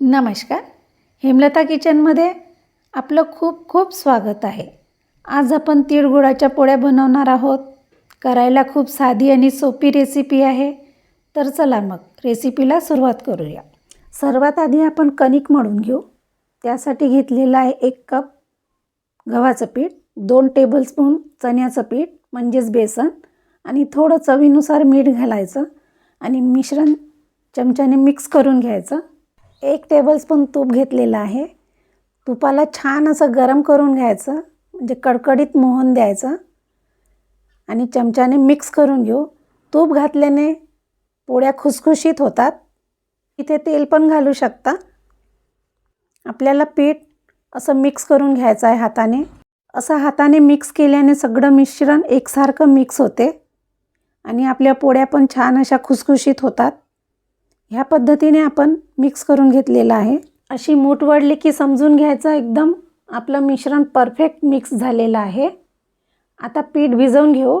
नमस्कार. हेमलता किचनमध्ये आपलं खूप खूप स्वागत आहे. आज आपण तिळगुळाच्या पोळ्या बनवणार आहोत. करायला खूप साधी आणि सोपी रेसिपी आहे. तर चला मग रेसिपीला सुरुवात करूया. सर्वात आधी आपण कणिक मळून घेऊ. त्यासाठी घेतलेलं आहे एक कप गव्हाचं पीठ दोन टेबलस्पून चण्याचं पीठ म्हणजेच बेसन आणि थोडं चवीनुसार मीठ घालायचं आणि मिश्रण चमच्याने मिक्स करून घ्यायचं. एक टेबलस्पून तूप घेतलेलं आहे. तुपाला छान असं गरम करून घ्यायचं. म्हणजे कडकडीत मोहन द्यायचं. आणि चमच्याने मिक्स करून घेऊ. तूप घातल्याने पोळ्या खुसखुशीत होतात. इथे तेल पण घालू शकता. आपल्याला पीठ असं मिक्स करून घ्यायचं आहे हाताने. असं हाताने मिक्स केल्याने सगळं मिश्रण एकसारखं मिक्स होते. आणि आपल्या पोळ्या पण छान अशा खुसखुशीत होतात. ह्या पद्धतीने आपण मिक्स करून घेतलेलं आहे. अशी मूठ वळली की समजून घ्यायचं एकदम आपलं मिश्रण परफेक्ट मिक्स झालेलं आहे. आता पीठ भिजवून घेऊ.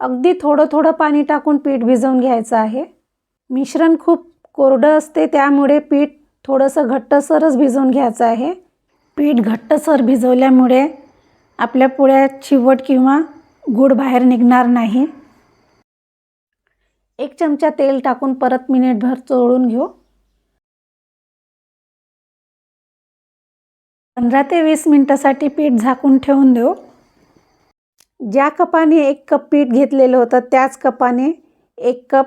अगदी थोडं थोडं पाणी टाकून पीठ भिजवून घ्यायचं आहे. मिश्रण खूप कोरडं असते त्यामुळे पीठ थोडंसं घट्टसरच भिजवून घ्यायचं आहे. पीठ घट्टसर भिजवल्यामुळे आपल्या पोळ्यात चिवट किंवा गूळ बाहेर निघणार नाही. एक चमचा तेल टाकून परत मिनिटभर चोळून घेऊ. पंधरा ते वीस मिनटासाठी पीठ झाकून ठेवून देऊ. ज्या कपाने एक कप पीठ घेतलेलं होतं त्याच कपाने एक कप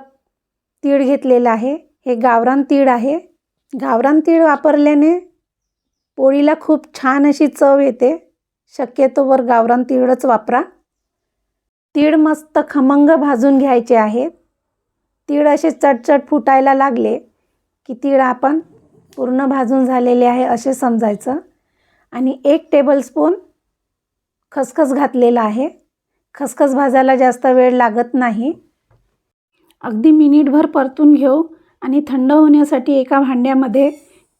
तीळ घेतलेलं आहे. हे गावरान तीळ आहे. गावरान तीळ वापरल्याने पोळीला खूप छान अशी चव येते. शक्यतोवर गावरान तीळच वापरा. तीळ मस्त खमंग भाजून घ्यायचे आहेत. तीळ असे चटचट फुटायला लागले की तीळ आपण पूर्ण भाजून झालेले आहे असे समजायचं. आणि एक टेबलस्पून खसखस घातलेला आहे. खसखस भाजायला जास्त वेळ लागत नाही. अगदी मिनिटभर परतून घेऊ आणि थंड होण्यासाठी एका भांड्यामध्ये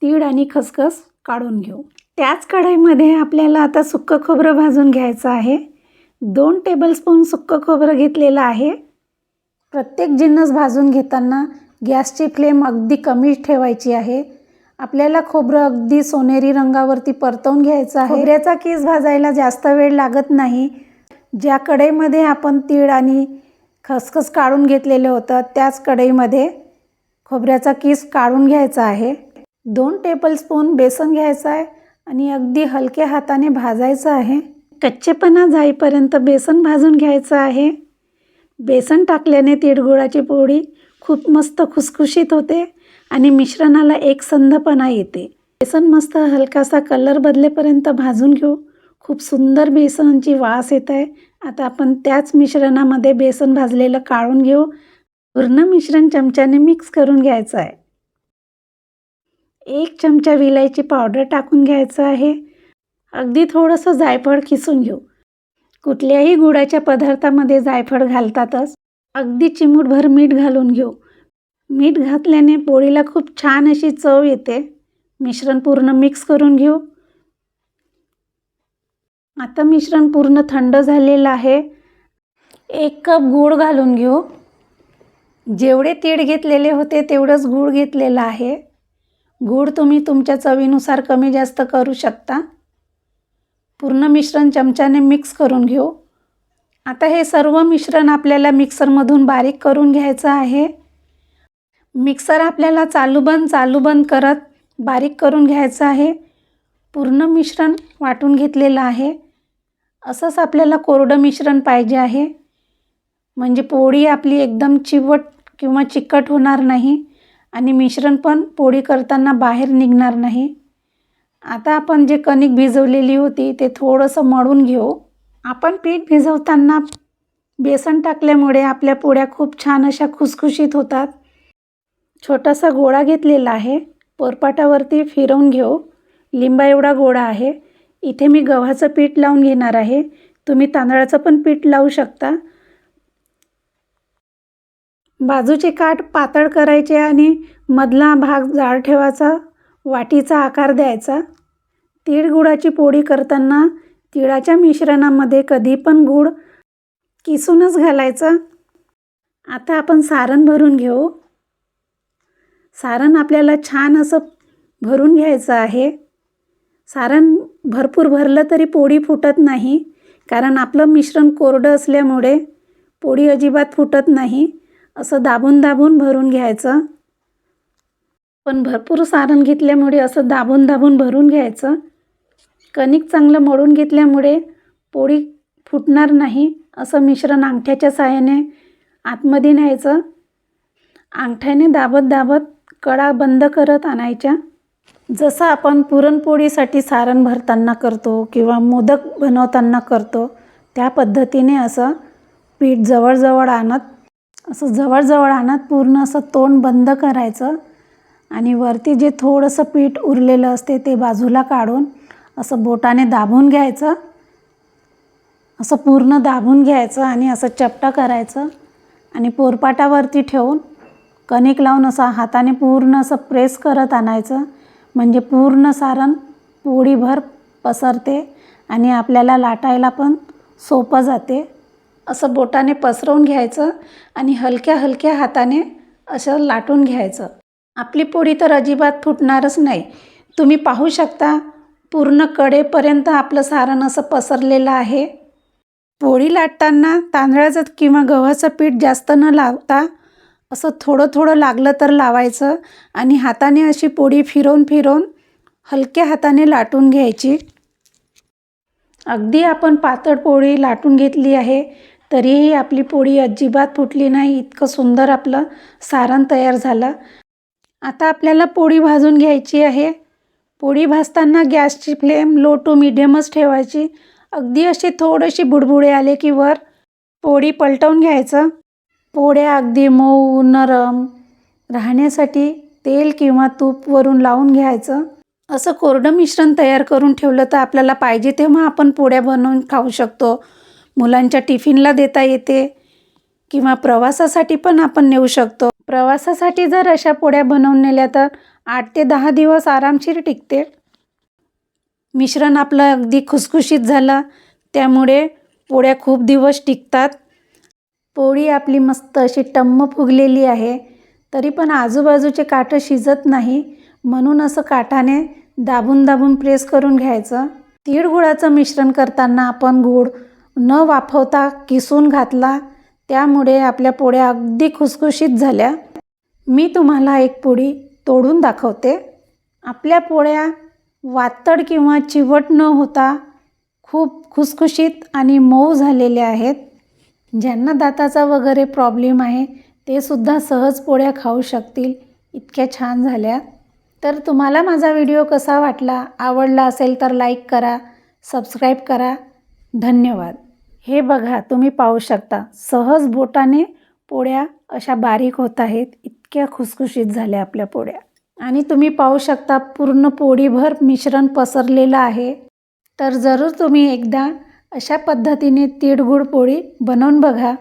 तीळ आणि खसखस काढून घेऊ. त्याच कढईमध्ये आपल्याला आता सुक्कं खोबरं भाजून घ्यायचं आहे. दोन टेबलस्पून सुक्कं खोबरं घेतलेलं आहे. प्रत्येक जिन्नस भाजून घेताना गॅसची फ्लेम अगदी कमी ठेवायची आहे. आपल्याला खोबरं अगदी सोनेरी रंगावरती परतवून घ्यायचं आहे. खोबऱ्याचा केस भाजायला जास्त वेळ लागत नाही. ज्या कढईमध्ये आपण तीळ आणि खसखस काढून घेतलेलं होतं त्याच कढईमध्ये खोबऱ्याचा किस काढून घ्यायचा आहे. दोन टेबलस्पून बेसन घ्यायचं आहे आणि अगदी हलक्या हाताने भाजायचं आहे. कच्चेपणा जाईपर्यंत बेसन भाजून घ्यायचं आहे. बेसन टाकल्याने तिळगुळाची पोळी खूप मस्त खुसखुशीत होते आणि मिश्रणाला एक संधपणा येते. बेसन मस्त हलकासा कलर बदलेपर्यंत भाजून घेऊ. खूप सुंदर बेसनची वास येत आहे आता आपण त्याच मिश्रणामध्ये बेसन भाजलेलं काढून घेऊ. पूर्ण मिश्रण चमच्याने मिक्स करून घ्यायचं आहे. एक चमचा विलायची पावडर टाकून घ्यायचं आहे. अगदी थोडंसं जायफळ खिसून घेऊ. कुठल्याही गुळाच्या पदार्थामध्ये जायफळ घालतातच. अगदी चिमूटभर मीठ घालून घेऊ. मीठ घातल्याने पोळीला खूप छान अशी चव येते. मिश्रण पूर्ण मिक्स करून घेऊ. आता मिश्रण पूर्ण थंड झालेलं आहे. एक कप गूळ घालून घेऊ. जेवढे तीळ घेतलेले होते तेवढंच गूळ घेतलेलं आहे. गूळ तुम्ही तुमच्या चवीनुसार कमी जास्त करू शकता. पूर्ण मिश्रण चमच्याने मिक्स करून घेऊ. आता हे सर्व मिश्रण आपल्याला मिक्सरमधून बारीक करून घ्यायचं आहे. मिक्सर आपल्याला चालू बंद चालू बंद करत बारीक करून घ्यायचं आहे. पूर्ण मिश्रण वाटून घेतलेलं आहे. असंच आपल्याला कोरडं मिश्रण पाहिजे आहे. म्हणजे पोळी आपली एकदम चिवट किंवा चिकट होणार नाही आणि मिश्रण पण पोळी करताना बाहेर निघणार नाही. आता आपण जे कणिक भिजवलेली होती ते थोडंसं मळून घेऊ. आपण पीठ भिजवताना बेसन टाकल्यामुळे आपल्या पोळ्या खूप छान अशा खुसखुशीत होतात. छोटासा गोळा घेतलेला आहे. पोरपाटावरती फिरवून घेऊ. लिंबा एवढा गोळा आहे. इथे मी गव्हाचं पीठ लावून घेणार आहे. तुम्ही तांदळाचं पण पीठ लावू शकता. बाजूचे काठ पातळ करायचे आणि मधला भाग जाड ठेवायचा. वाटीचा आकार द्यायचा. तीळ गुळाची पोळी करताना तिळाच्या मिश्रणामध्ये कधी पण गूळ किसूनच घालायचा. आता आपण सारण भरून घेऊ. सारण आपल्याला छान असं भरून घ्यायचं आहे. सारण भरपूर भरलं तरी पोळी फुटत नाही कारण आपलं मिश्रण कोरडं असल्यामुळे पोळी अजिबात फुटत नाही असं दाबून दाबून भरून घ्यायचं. पण भरपूर सारण घेतल्यामुळे असं दाबून दाबून भरून घ्यायचं. कणिक चांगलं मळून घेतल्यामुळे पोळी फुटणार नाही असं मिश्रण अंगठ्याच्या साहाय्याने आतमध्ये न्यायचं. अंगठ्याने दाबत दाबत कडा बंद करत आणायच्या. जसं आपण पुरणपोळीसाठी सारण भरताना करतो किंवा मोदक बनवताना करतो त्या पद्धतीने असं पीठ जवळजवळ आणत असं जवळजवळ आणत पूर्ण असं तोंड बंद करायचं. आणि वरती जे थोडंसं पीठ उरलेलं असते ते बाजूला काढून असं बोटाने दाबून घ्यायचं. असं पूर्ण दाबून घ्यायचं आणि असं चपटा करायचं. आणि पोरपाटावरती ठेवून कणिक लावून असं हाताने पूर्ण असं प्रेस करत आणायचं. म्हणजे पूर्ण सारण पोळीभर पसरते आणि आपल्याला लाटायला पण सोपं जाते. असं बोटाने पसरवून घ्यायचं आणि हलक्या हलक्या हाताने असं लाटून घ्यायचं. आपली पोळी तर अजिबात फुटणारच नाही. तुम्ही पाहू शकता पूर्ण कडेपर्यंत आपलं सारण असं पसरलेलं आहे. पोळी लाटताना तांदळाचं किंवा गव्हाचं पीठ जास्त न लावता असं थोडं थोडं लागलं तर लावायचं आणि हाताने अशी पोळी फिरवून फिरवून हलक्या हाताने लाटून घ्यायची. अगदी आपण पातळ पोळी लाटून घेतली आहे तरीही आपली पोळी अजिबात फुटली नाही. इतकं सुंदर आपलं सारण तयार झालं. आता आपल्याला पोळी भाजून घ्यायची आहे. पोळी भाजताना गॅसची फ्लेम लो टू मिडियमच ठेवायची. अगदी अशी थोडीशी बुडबुडे आले की वर पोळी पलटवून घ्यायचं. पोळ्या अगदी मऊ नरम राहण्यासाठी तेल किंवा तूप वरून लावून घ्यायचं. असं कोरडं मिश्रण तयार करून ठेवलं तर आपल्याला पाहिजे तेव्हा आपण पोळ्या बनवून खाऊ शकतो. मुलांच्या टिफिनला देता येते. किंवा प्रवासासाठी पण आपण नेऊ शकतो. प्रवासासाठी जर अशा पोळ्या बनवून नेल्या तर आठ ते दहा दिवस आरामशीर टिकते. मिश्रण आपलं अगदी खुसखुशीत झालं. त्यामुळे पोळ्या खूप दिवस टिकतात. पोळी आपली मस्त अशी टम्म फुगलेली आहे. तरी पण आजूबाजूचे काठं शिजत नाही. म्हणून असं काठाने दाबून दाबून प्रेस करून घ्यायचं. तीळ गुळाचं मिश्रण करताना आपण गूळ न वाफवता किसून घातला त्यामुळे आपल्या पोळ्या अगदी खुसखुशीत झाल्या. मी तुम्हाला एक पोळी तोडून दाखवते. आपल्या पोळ्या वातड किंवा चिवट न होता खूप खुसखुशीत आणि मऊ झालेल्या आहेत. ज्यांना दाताचा वगैरे प्रॉब्लेम आहे ते सुद्धा सहज पोळ्या खाऊ शकतील. इतक्या छान झाल्या. तर तुम्हाला माझा व्हिडिओ कसा वाटला आवडला असेल तर लाईक करा सबस्क्राईब करा. धन्यवाद. हे बघा तुम्ही पाहू शकता. सहज बोटाने पोळ्या अशा बारीक होत आहेत इतक्या खुसखुशीत झाल्या आपल्या पोळ्या. आणि तुम्ही पाहू शकता पूर्ण पोळीभर मिश्रण पसरलेलं आहे. तर जरूर तुम्ही एकदा अशा पद्धतीने तिळगुळ पोळी बनवून बघा.